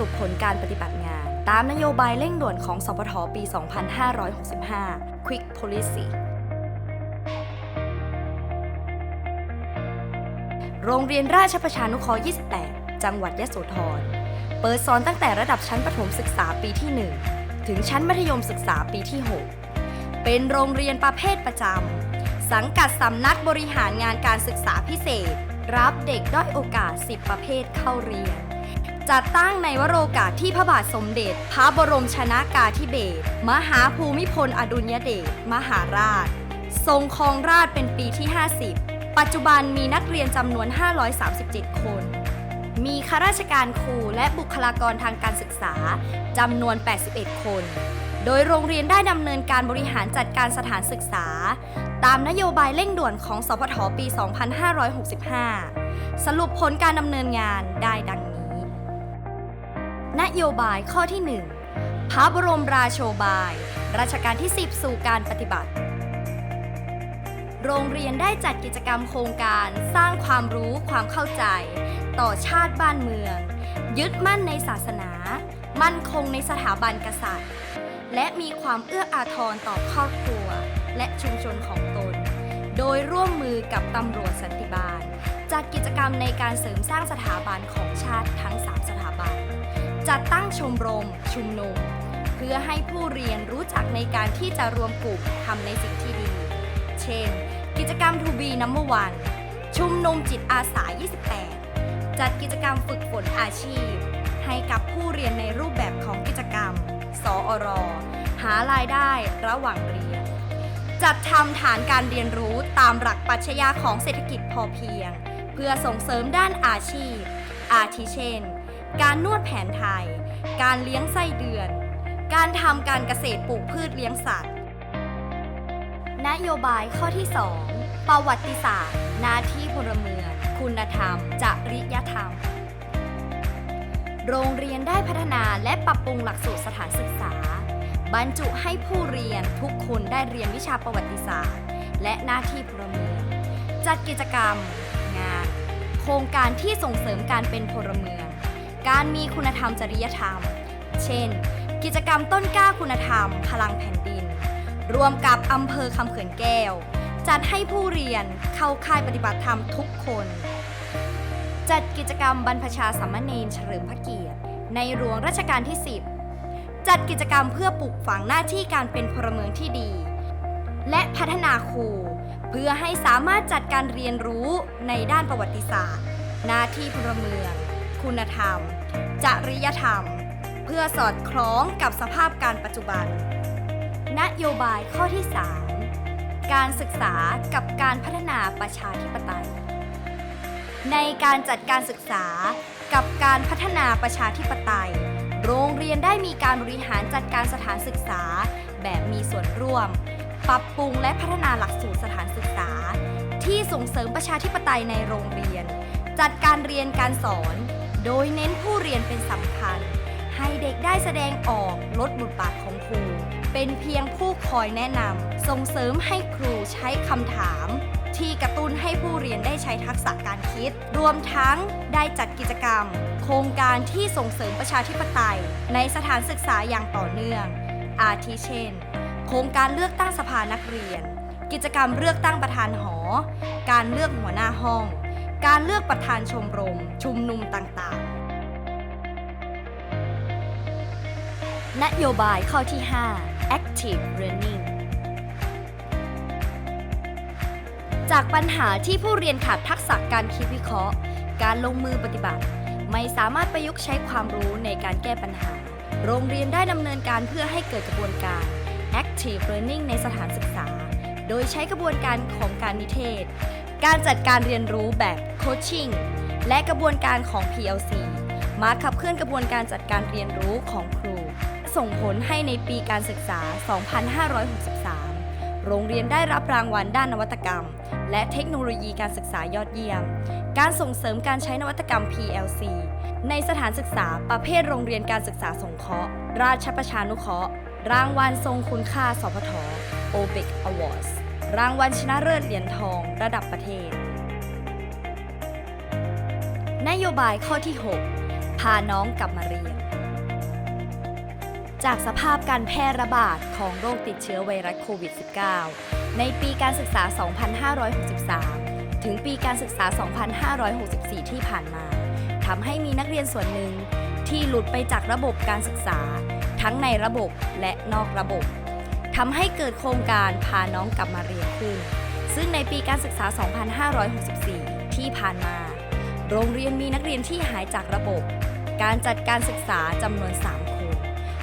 รุปผลการปฏิบัติงาน ตามนโยบายเร่งด่วนของสปทปี 2565 Quick Policy โรงเรียนราชประชานุเคราะห์ 28 จังหวัดยะโสธร เปิดสอนตั้งแต่ระดับชั้นประถมศึกษาปีที่ 1 ถึงชั้นมัธยมศึกษาปีที่ 6 เป็นโรงเรียนประเภทประจำ สังกัดสำนักบริหารงานการศึกษาพิเศษ รับเด็กด้อยโอกาส 10 ประเภทเข้าเรียน จัดตั้งในวโรกาสที่พระบาทสมเด็จ พระบรมชนากาธิเบศรมหาภูมิพลอดุลยเดชมหาราช ทรงครองราชเป็นปีที่ 50 ปัจจุบันมีนักเรียนจำนวน 537 คน มีข้าราชการครูและบุคลากรทางการศึกษาจำนวน 81 คน โดยโรงเรียนได้ดำเนินการบริหารจัดการสถานศึกษา ตามนโยบายเร่งด่วนของสพทปี 2565 สรุปผลการดำเนินงานได้ดัง นโยบายข้อที่ 1 พระบรมราโชบายรัชกาลที่ 10 สู่การปฏิบัติ โรงเรียนได้จัดกิจกรรมโครงการสร้างความรู้ความเข้าใจ ต่อชาติบ้านเมือง ยึดมั่นในศาสนา มั่นคงในสถาบันกษัตริย์ และมีความเอื้ออาทรต่อครอบครัว และชุมชนของตน โดยร่วมมือกับตำรวจสันติบาลจัดกิจกรรมในการเสริมสร้างสถาบันของชาติทั้ง 3 สถาบัน จัดตั้งชมรม ชุมนุม เพื่อให้ผู้เรียนรู้จักในการที่จะรวมกลุ่มทำในสิ่งที่ดี เช่น กิจกรรมทูบีนัมเบอร์วันชุมนุมจิตอาสา 28 จัดกิจกรรมฝึกฝนอาชีพ ให้กับผู้เรียนในรูปแบบของกิจกรรม สอรหารายได้ระหว่างเรียน จัดทำฐานการเรียนรู้ตามหลักปรัชญาของเศรษฐกิจพอเพียง เพื่อส่งเสริมด้านอาชีพ อาทิเช่น การนวดแผนไทย การเลี้ยงไส้เดือน การทำการเกษตรปลูกพืชเลี้ยงสัตว์ นโยบายข้อที่ 2 ประวัติศาสตร์ หน้าที่พลเมือง คุณธรรม จริยธรรม โรงเรียนได้พัฒนาและปรับปรุงหลักสูตรสถานศึกษา บรรจุให้ผู้เรียนทุกคนได้เรียนวิชาประวัติศาสตร์ และหน้าที่พลเมือง จัดกิจกรรม งาน โครงการที่ส่งเสริมการเป็นพลเมือง การมีคุณธรรมจริยธรรม เช่น กิจกรรมต้นกล้าคุณธรรม พลังแผ่นดิน รวมกับอำเภอคำเขื่อนแก้ว จัดให้ผู้เรียนเข้าค่ายปฏิบัติธรรมทุกคน จัดกิจกรรมบรรพชาสามเณรเฉลิมพระเกียรติ ในหลวงรัชกาลที่ 10 จัดกิจกรรมเพื่อปลูกฝังหน้าที่การเป็นพลเมืองที่ดี และพัฒนาครูเพื่อให้สามารถจัดการเรียนรู้ในด้านประวัติศาสตร์ หน้าที่พลเมือง คุณธรรม จริยธรรม เพื่อสอดคล้องกับสภาพการปัจจุบัน นโยบายข้อที่ 3 การศึกษากับการพัฒนาประชาธิปไตย ในการจัดการศึกษากับการพัฒนาประชาธิปไตย โรงเรียนได้มีการบริหารจัดการสถานศึกษา แบบมีส่วนร่วม ปรับปรุงและพัฒนาหลักสูตรสถานศึกษา ที่ส่งเสริมประชาธิปไตยในโรงเรียน จัดการเรียนการสอน โดยเน้นผู้เรียนเป็นสำคัญ ให้เด็กได้แสดงออกลดบทบาทของครู เป็นเพียงผู้คอยแนะนำส่งเสริมให้ครูใช้คำถาม ที่กระตุ้นให้ผู้เรียนได้ใช้ทักษะการคิด รวมทั้งได้จัดกิจกรรม โครงการที่ส่งเสริมประชาธิปไตย ในสถานศึกษาอย่างต่อเนื่อง อาทิเช่น โครงการเลือกตั้งสภานักเรียน กิจกรรมเลือกตั้งประธานหอ การเลือกหัวหน้าห้อง การเลือกประธานชมรม ชุมนุมต่างๆ นโยบายข้อที่ 5 active learning จากปัญหาที่ผู้เรียนขาดทักษะการคิดวิเคราะห์ การลงมือปฏิบัติ ไม่สามารถประยุกต์ใช้ความรู้ในการแก้ปัญหา โรงเรียนได้ดำเนินการเพื่อให้เกิดกระบวนการ active learning ในสถานศึกษา โดยใช้กระบวนการของการนิเทศ การจัดการเรียนรู้แบบ coaching และกระบวนการของ PLC มาขับเคลื่อนกระบวนการจัดการเรียนรู้ของครู ส่งผลให้ในปีการศึกษา 2563 โรงเรียนได้รับรางวัลด้านนวัตกรรม และเทคโนโลยีการศึกษายอดเยี่ยม การส่งเสริมการใช้นวัตกรรม PLC ในสถานศึกษาประเภทโรงเรียนการศึกษาสงเคราะห์ ราชประชานุเคราะห์ รางวัลทรงคุณค่า สพท OBEC Awards รางวัลชนะเลิศเหรียญทอง ระดับประเทศ นโยบายข้อที่ 6 พาน้องกลับมาเรียน จากสภาพการแพร่ระบาดของโรคติดเชื้อไวรัสโควิด -19 ในปีการศึกษา 2563 ถึงปีการศึกษา 2564 ที่ผ่านมาทำให้มีนักเรียนส่วนหนึ่งที่หลุดไปจากระบบการศึกษา ทั้งในระบบและนอกระบบทำให้เกิดโครงการพาน้องกลับมาเรียนขึ้น ซึ่งในปีการศึกษา 2564 ที่ผ่านมา โรงเรียนมีนักเรียนที่หายจากระบบ การจัดการศึกษาจำนวน 3 คน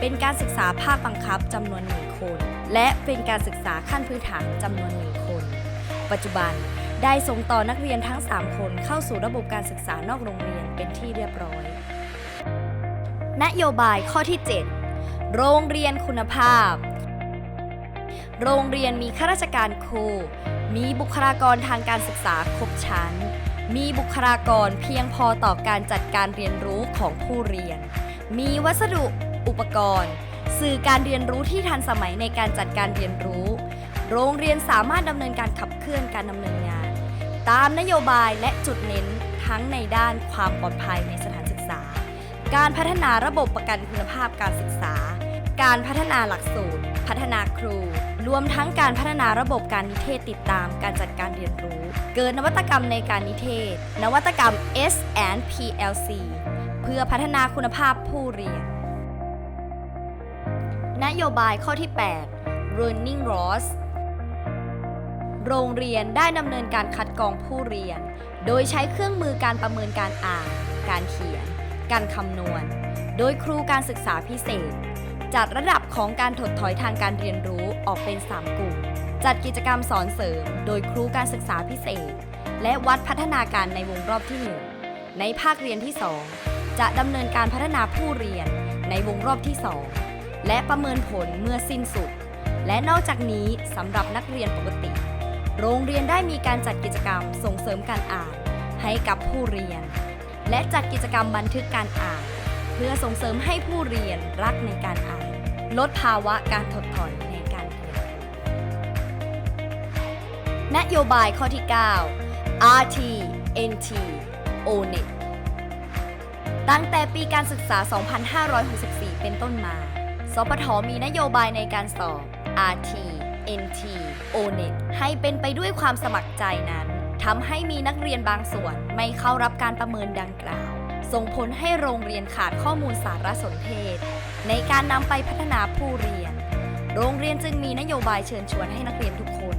เป็นการศึกษาภาคบังคับจำนวน 1 คน และเป็นการศึกษาขั้นพื้นฐานจำนวน 1 คน ปัจจุบันได้ส่งต่อนักเรียนทั้ง 3 คนเข้าสู่ระบบการศึกษานอกโรงเรียนเป็นที่เรียบร้อย นโยบายข้อที่ 7 โรงเรียนคุณภาพ โรงเรียนมีข้าราชการครู มีบุคลากรทางการศึกษาครบชั้น มีบุคลากรเพียงพอต่อการจัดการเรียนรู้ของผู้เรียน มีวัสดุอุปกรณ์ สื่อการเรียนรู้ที่ทันสมัยในการจัดการเรียนรู้ โรงเรียนสามารถดำเนินการขับเคลื่อนการดำเนินงาน ตามนโยบายและจุดเน้นทั้งในด้านความปลอดภัยในสถานศึกษา การพัฒนาระบบประกันคุณภาพการศึกษา การพัฒนาหลักสูตร พัฒนาครู รวมทั้งการพัฒนาระบบการนิเทศติดตามการจัดการเรียนรู้ เกิดนวัตกรรมในการนิเทศ นวัตกรรม S&PLC เพื่อพัฒนาคุณภาพผู้เรียน นโยบายข้อที่8 Running Loss โรงเรียนได้ดำเนินการคัดกรองผู้เรียน โดยใช้เครื่องมือการประเมินการอ่าน การเขียน การคำนวณ โดยครูการศึกษาพิเศษ จัดระดับของการถดถอยทางการเรียนรู้ออกเป็น 3 กลุ่ม จัดกิจกรรมสอนเสริม โดยครูการศึกษาพิเศษ และวัดพัฒนาการในวงรอบที่ 1 ในภาคเรียนที่ 2 จะดำเนินการพัฒนาผู้เรียนในวงรอบที่ 2 และประเมินผลเมื่อสิ้นสุด และนอกจากนี้สำหรับนักเรียนปกติ โรงเรียนได้มีการจัดกิจกรรมส่งเสริมการอ่าน ให้กับผู้เรียน และจัดกิจกรรมบันทึกการอ่านเพื่อส่งเสริมให้ผู้เรียนรักในการอ่าน ลดภาวะการถดถอยในการเรียนนโยบายข้อที่ 9 RT NT ONET ตั้งแต่ปีการศึกษา 2564 เป็นต้นมาสปทมีนโยบายในการสอบ RT NT ONET ให้เป็นไปด้วยความสมัครใจนั้นทำให้มีนักเรียนบางส่วนไม่เข้ารับการประเมินดังกล่าว ส่งผลให้โรงเรียนขาดข้อมูลสารสนเทศ ในการนำไปพัฒนาผู้เรียน โรงเรียนจึงมีนโยบายเชิญชวนให้นักเรียนทุกคน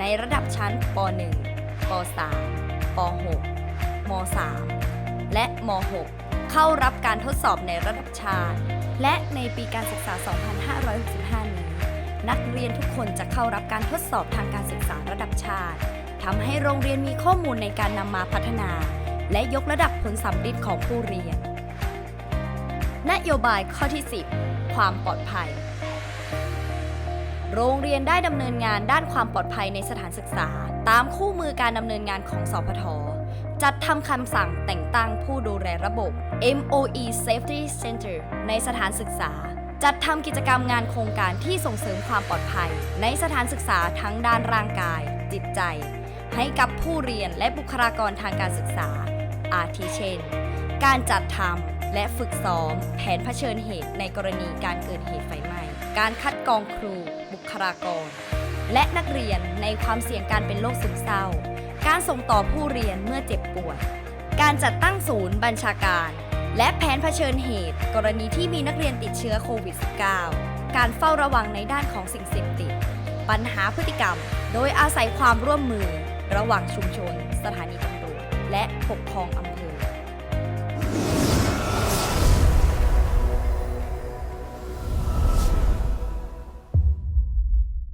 ในระดับชั้นป .1 ป .3 ป .6 ม .3 และม .6 เข้ารับการทดสอบในระดับชาติ และในปีการศึกษา 2565 นี้ นักเรียนทุกคนจะเข้ารับการทดสอบทางการศึกษาระดับชาติทำให้โรงเรียนมีข้อมูลในการนำมาพัฒนา และยกระดับผลสัมฤทธิ์ของผู้เรียน นโยบายข้อที่ 10 ความปลอดภัย โรงเรียนได้ดำเนินงานด้านความปลอดภัยในสถานศึกษา ตามคู่มือการดำเนินงานของสพทจัดทำคำสั่งแต่งตั้งผู้ดูแลระบบ MOE Safety Center ในสถานศึกษา จัดทำกิจกรรมงานโครงการที่ส่งเสริมความปลอดภัย ในสถานศึกษาทั้งด้านร่างกาย จิตใจ ให้กับผู้เรียนและบุคลากรทางการศึกษา อาทิเช่น การจัดทำและฝึกซ้อม แผนเผชิญเหตุในกรณีการเกิดเหตุไฟไหม้ การคัดกรองครู บุคลากร และนักเรียนในความเสี่ยงการเป็นโรคซึมเศร้า การส่งต่อผู้เรียนเมื่อเจ็บป่วย การจัดตั้งศูนย์บัญชาการ และแผนเผชิญเหตุ กรณีที่มีนักเรียนติดเชื้อโควิด -19 การเฝ้าระวังในด้านของสิ่งเสพติด ปัญหาพฤติกรรม โดยอาศัยความร่วมมือระหว่างชุมชน สถานีตำรวจ และปกครองอำเภอ